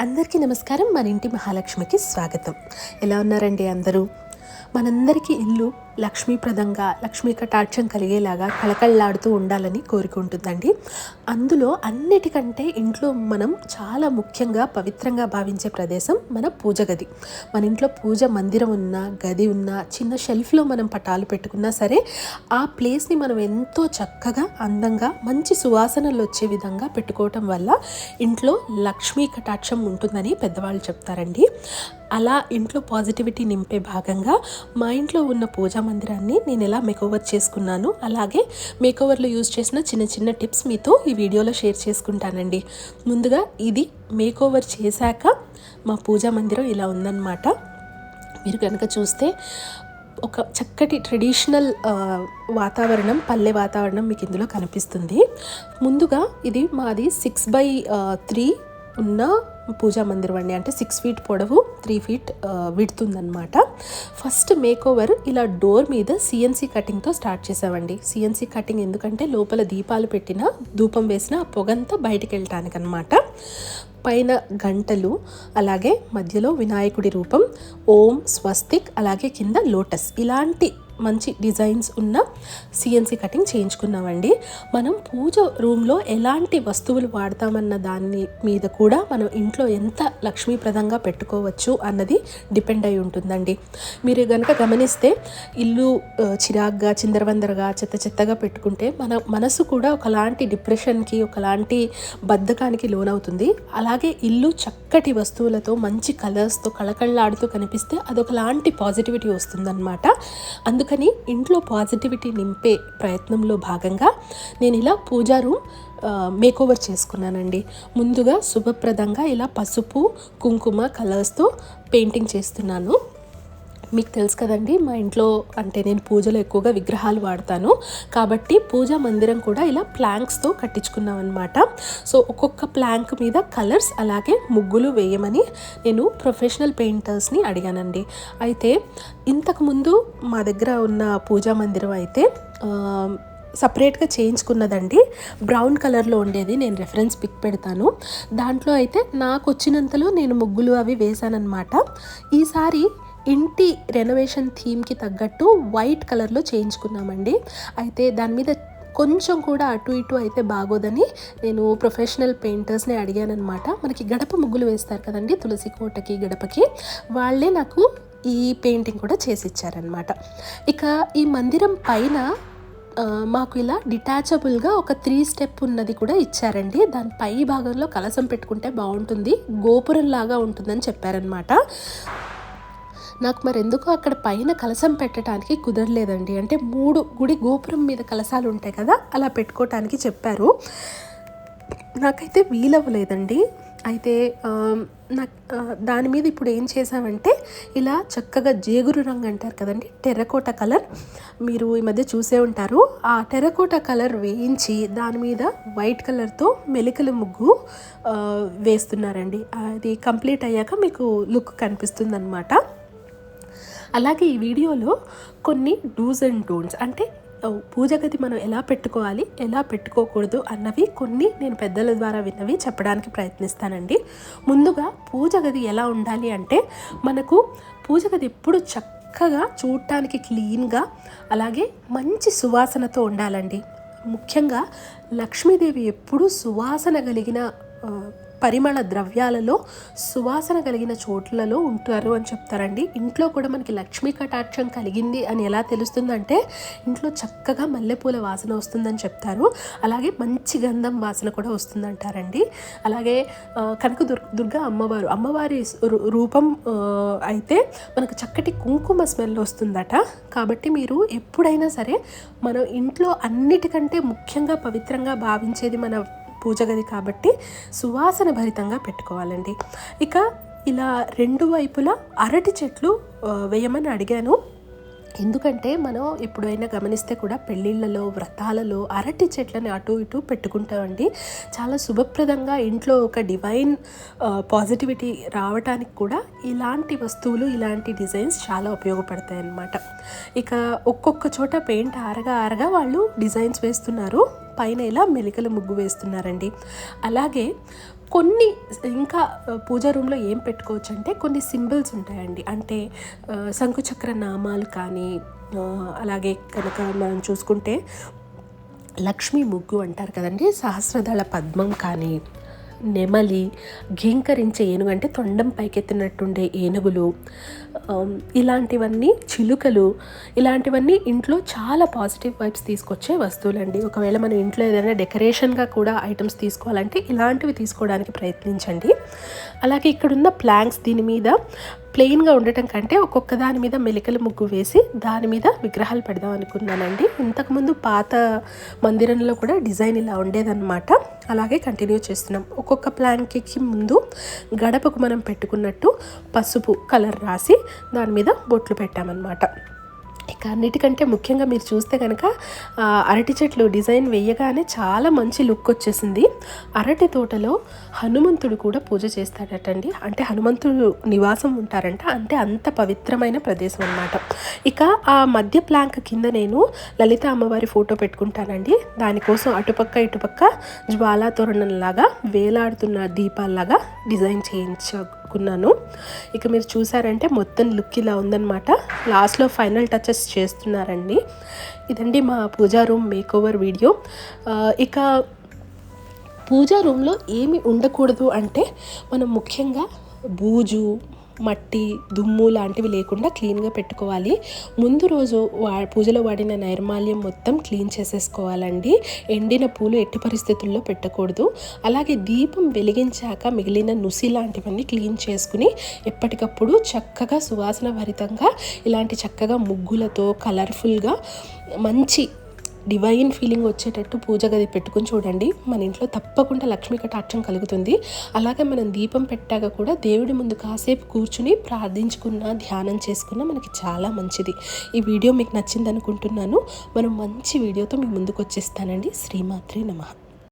అందరికీ నమస్కారం. మన ఇంటి మహాలక్ష్మికి స్వాగతం. ఎలా ఉన్నారండి అందరూ? మనందరికీ ఇల్లు లక్ష్మీప్రదంగా లక్ష్మీ కటాక్షం కలిగేలాగా కళకళలాడుతూ ఉండాలని కోరుకుంటుందండి అందులో అన్నిటికంటే ఇంట్లో మనం చాలా ముఖ్యంగా పవిత్రంగా భావించే ప్రదేశం మన పూజ గది. మన ఇంట్లో పూజ మందిరం ఉన్నా గది ఉన్నా చిన్న షెల్ఫ్లో మనం పటాలు పెట్టుకున్నా సరే ఆ ప్లేస్ని మనం ఎంతో చక్కగా అందంగా మంచి సువాసనలు వచ్చే విధంగా పెట్టుకోవటం వల్ల ఇంట్లో లక్ష్మీ కటాక్షం ఉంటుందని పెద్దవాళ్ళు చెప్తారండి. అలా ఇంట్లో పాజిటివిటీ నింపే భాగంగా మా ఇంట్లో ఉన్న పూజా మందిరాన్ని నేను ఎలా మేకోవర్ చేసుకున్నాను అలాగే మేకోవర్లో యూజ్ చేసిన చిన్న చిన్న టిప్స్ మీతో ఈ వీడియోలో షేర్ చేసుకుంటానండి. ముందుగా ఇది మేకోవర్ చేశాక మా పూజా మందిరం ఇలా ఉందన్నమాట. మీరు కనుక చూస్తే ఒక చక్కటి ట్రెడిషనల్ వాతావరణం పల్లె వాతావరణం మీకు ఇందులో కనిపిస్తుంది. ముందుగా ఇది మాది సిక్స్ బై త్రీ ఉన్న పూజా మందిరం అండి. అంటే సిక్స్ ఫీట్ పొడవు త్రీ ఫీట్ విడుతుందనమాట ఫస్ట్ మేక్ ఓవర్ ఇలా డోర్ మీద సిఎన్సీ కటింగ్తో స్టార్ట్ చేసామండి సిఎన్సీ కటింగ్ ఎందుకంటే లోపల దీపాలు పెట్టిన ధూపం వేసిన ఆ పొగంతా బయటికి వెళ్ళటానికి అనమాట పైన గంటలు అలాగే మధ్యలో వినాయకుడి రూపం ఓం స్వస్తిక్ అలాగే కింద లోటస్. ఇలాంటి మంచి డిజైన్స్ ఉన్న సిఎన్సి కటింగ్ చేయించుకున్నామండి. మనం పూజ రూమ్లో ఎలాంటి వస్తువులు వాడతామన్న దాని మీద కూడా మనం ఇంట్లో ఎంత లక్ష్మీప్రదంగా పెట్టుకోవచ్చు అన్నది డిపెండ్ అయి ఉంటుందండి. మీరు కనుక గమనిస్తే ఇల్లు చిరాగ్గా చిందరవందరగా చెత్త చెత్తగా పెట్టుకుంటే మన మనసు కూడా ఒకలాంటి డిప్రెషన్కి ఒకలాంటి బద్ధకానికి లోనవుతుంది. అలాగే ఇల్లు చక్కటి వస్తువులతో మంచి కలర్స్తో కళకళలాడుతూ కనిపిస్తే అదొకలాంటి పాజిటివిటీ వస్తుందన్నమాట. అందుకు అందుకని ఇంట్లో పాజిటివిటీ నింపే ప్రయత్నంలో భాగంగా నేను ఇలా పూజా రూమ్ మేకోవర్ చేసుకున్నానండి. ముందుగా శుభప్రదంగా ఇలా పసుపు కుంకుమ కలర్స్తో పెయింటింగ్ చేస్తున్నాను. మీకు తెలుసు కదండి మా ఇంట్లో అంటే నేను పూజలో ఎక్కువగా విగ్రహాలు వాడతాను. కాబట్టి పూజా మందిరం కూడా ఇలా ప్లాంక్స్తో కట్టించుకున్నాం అనమాట సో ఒక్కొక్క ప్లాంక్ మీద కలర్స్ అలాగే ముగ్గులు వేయమని నేను ప్రొఫెషనల్ పెయింటర్స్ని అడిగానండి. అయితే ఇంతకుముందు మా దగ్గర ఉన్న పూజా మందిరం అయితే సపరేట్గా చేయించుకున్నదండి. బ్రౌన్ కలర్లో ఉండేది నేను రెఫరెన్స్ పిక్ పెడతాను. దాంట్లో అయితే నాకు వచ్చినంతలో నేను ముగ్గులు అవి వేశానన్నమాట. ఈసారి ఇంటి రెనోవేషన్ థీమ్కి తగ్గట్టు వైట్ కలర్లో చేయించుకున్నామండి. అయితే దాని మీద కొంచెం కూడా అటు ఇటు అయితే బాగోదని నేను ప్రొఫెషనల్ పెయింటర్స్ని అడిగానమాట మనకి గడప ముగ్గులు వేస్తారు కదండి తులసి కోటకి గడపకి. వాళ్ళే నాకు ఈ పెయింటింగ్ కూడా చేసి ఇచ్చారనమాట ఇక ఈ మందిరం పైన మాకు ఇలా డిటాచబుల్గా ఒక త్రీ స్టెప్ ఉన్నది కూడా ఇచ్చారండి. దాని పై భాగంలో కలసం పెట్టుకుంటే బాగుంటుంది గోపురం లాగా ఉంటుందని చెప్పారనమాట నాకు మరెందుకో అక్కడ పైన కలసం పెట్టడానికి కుదరలేదండి. అంటే మూడు గుడి గోపురం మీద కలసాలు ఉంటాయి కదా అలా పెట్టుకోవటానికి చెప్పారు. నాకైతే వీలవ్వలేదండి. అయితే నాకు దాని మీద ఇప్పుడు ఏం చేసామంటే ఇలా చక్కగా జేగురు రంగు అంటారు కదండి టెర్రకోట కలర్ మీరు ఈ మధ్య చూసే ఉంటారు. ఆ టెర్రకోట కలర్ వేయించి దాని మీద వైట్ కలర్తో మెలికల ముగ్గు వేస్తున్నారండి. అది కంప్లీట్ అయ్యాక మీకు లుక్ కనిపిస్తుంది అలాగే ఈ వీడియోలో కొన్ని డూస్ అండ్ డోంట్స్ అంటే పూజ గది మనం ఎలా పెట్టుకోవాలి ఎలా పెట్టుకోకూడదు అన్నవి కొన్ని నేను పెద్దల ద్వారా విన్నవి చెప్పడానికి ప్రయత్నిస్తానండి. ముందుగా పూజ గది ఎలా ఉండాలి అంటే మనకు పూజ గది ఎప్పుడు చక్కగా చూడటానికి క్లీన్గా అలాగే మంచి సువాసనతో ఉండాలండి. ముఖ్యంగా లక్ష్మీదేవి ఎప్పుడూ సువాసన కలిగిన పరిమళ ద్రవ్యాలలో సువాసన కలిగిన చోట్లలో ఉంటారు అని చెప్తారండి. ఇంట్లో కూడా మనకి లక్ష్మీ కటాక్షం కలిగింది అని ఎలా తెలుస్తుందంటే ఇంట్లో చక్కగా మల్లెపూల వాసన వస్తుందని చెప్తారు. అలాగే మంచి గంధం వాసన కూడా వస్తుందంటారండి. అలాగే కనక దుర్ దుర్గా అమ్మవారు అమ్మవారి రూపం అయితే మనకు చక్కటి కుంకుమ స్మెల్ వస్తుందట. కాబట్టి మీరు ఎప్పుడైనా సరే మనం ఇంట్లో అన్నిటికంటే ముఖ్యంగా పవిత్రంగా భావించేది మన పూజ గది కాబట్టి సువాసన భరితంగా పెట్టుకోవాలండి. ఇక ఇలా రెండు వైపులా అరటి చెట్లు వేయమని అడిగాను. ఎందుకంటే మనం ఎప్పుడైనా గమనిస్తే కూడా పెళ్ళిళ్ళలో వ్రతాలలో అరటి చెట్లని అటు ఇటు పెట్టుకుంటామండి. చాలా శుభప్రదంగా ఇంట్లో ఒక డివైన్ పాజిటివిటీ రావడానికి కూడా ఇలాంటి వస్తువులు ఇలాంటి డిజైన్స్ చాలా ఉపయోగపడతాయి అన్నమాట ఇక ఒక్కొక్క చోట పెయింట్ ఆరగా ఆరగా వాళ్ళు డిజైన్స్ వేస్తున్నారు. పైన ఇలా మెలికల ముగ్గు వేస్తున్నారండి. అలాగే కొన్ని ఇంకా పూజా రూమ్లో ఏం పెట్టుకోవచ్చు అంటే కొన్ని సింబల్స్ ఉంటాయండి. అంటే శంకుచక్ర నామాలు కానీ అలాగే కనుక మనం చూసుకుంటే లక్ష్మీ ముగ్గు అంటారు కదండి సహస్రదళ పద్మం కానీ నెమలి ఘీంకరించే ఏనుగు అంటే తొండం పైకెత్తినట్టుండే ఏనుగులు. ఇలాంటివన్నీ చిలుకలు ఇలాంటివన్నీ ఇంట్లో చాలా పాజిటివ్ వైబ్స్ తీసుకొచ్చే వస్తువులండి. ఒకవేళ మన ఇంట్లో ఏదైనా డెకరేషన్గా కూడా ఐటమ్స్ తీసుకోవాలంటే ఇలాంటివి తీసుకోవడానికి ప్రయత్నించండి. అలాగే ఇక్కడున్న ప్లాంక్స్ దీని మీద ప్లెయిన్గా ఉండటం కంటే ఒక్కొక్క దాని మీద మెలికల ముగ్గు వేసి దాని మీద విగ్రహాలు పెడదాం అనుకున్నానండి. ఇంతకుముందు పాత మందిరంలో కూడా డిజైన్ ఇలా ఉండేదన్నమాట. అలాగే కంటిన్యూ చేస్తున్నాం. ఒక్కొక్క ప్లాన్కి ముందు గడపకు మనం పెట్టుకున్నట్టు పసుపు కలర్ రాసి దాని మీద బొట్లు పెట్టామన్నమాట. ఇక అన్నిటికంటే ముఖ్యంగా మీరు చూస్తే కనుక అరటి చెట్లు డిజైన్ వేయగానే చాలా మంచి లుక్ వచ్చేసింది. అరటి తోటలో హనుమంతుడు కూడా పూజ చేస్తాడటండి. అంటే హనుమంతుడు నివాసం ఉంటారంట. అంటే అంత పవిత్రమైన ప్రదేశం అనమాట ఇక ఆ మధ్య ప్లాంక్ కింద నేను లలిత అమ్మవారి ఫోటో పెట్టుకుంటానండి. దానికోసం అటుపక్క ఇటుపక్క జ్వాలా తోరణంలాగా వేలాడుతున్న దీపాల్లాగా డిజైన్ చేయించుకున్నాను ఇక మీరు చూసారంటే మొత్తం లుక్ ఇలా ఉందన్నమాట. లాస్ట్లో ఫైనల్ టచెస్ చేస్తున్నారండి. ఇదండి మా పూజా రూమ్ మేకోవర్ వీడియో ఇక పూజా రూమ్లో ఏమి ఉండకూడదు అంటే మనం ముఖ్యంగా బూజు మట్టి దుమ్ము లాంటివి లేకుండా క్లీన్గా పెట్టుకోవాలి. ముందు రోజు వా పూజలో వాడిన నైర్మాల్యం మొత్తం క్లీన్ చేసేసుకోవాలండి. ఎండిన పూలు ఎట్టి పరిస్థితుల్లో పెట్టకూడదు. అలాగే దీపం వెలిగించాక మిగిలిన నుసి లాంటివన్నీ క్లీన్ చేసుకుని ఎప్పటికప్పుడు చక్కగా సువాసన భరితంగా ఇలాంటి చక్కగా ముగ్గులతో కలర్ఫుల్గా మంచి డివైన్ ఫీలింగ్ వచ్చేటట్టు పూజ గది పెట్టుకుని చూడండి. మన ఇంట్లో తప్పకుండా లక్ష్మీ కటాక్షం కలుగుతుంది. అలాగే మనం దీపం పెట్టాక కూడా దేవుడి ముందు కాసేపు కూర్చుని ప్రార్థించుకున్న ధ్యానం చేసుకున్న మనకి చాలా మంచిది. ఈ వీడియో మీకు నచ్చింది అనుకుంటున్నాను మనం మంచి వీడియోతో మీ ముందుకు వచ్చేస్తానండి. శ్రీమాత్రి నమః.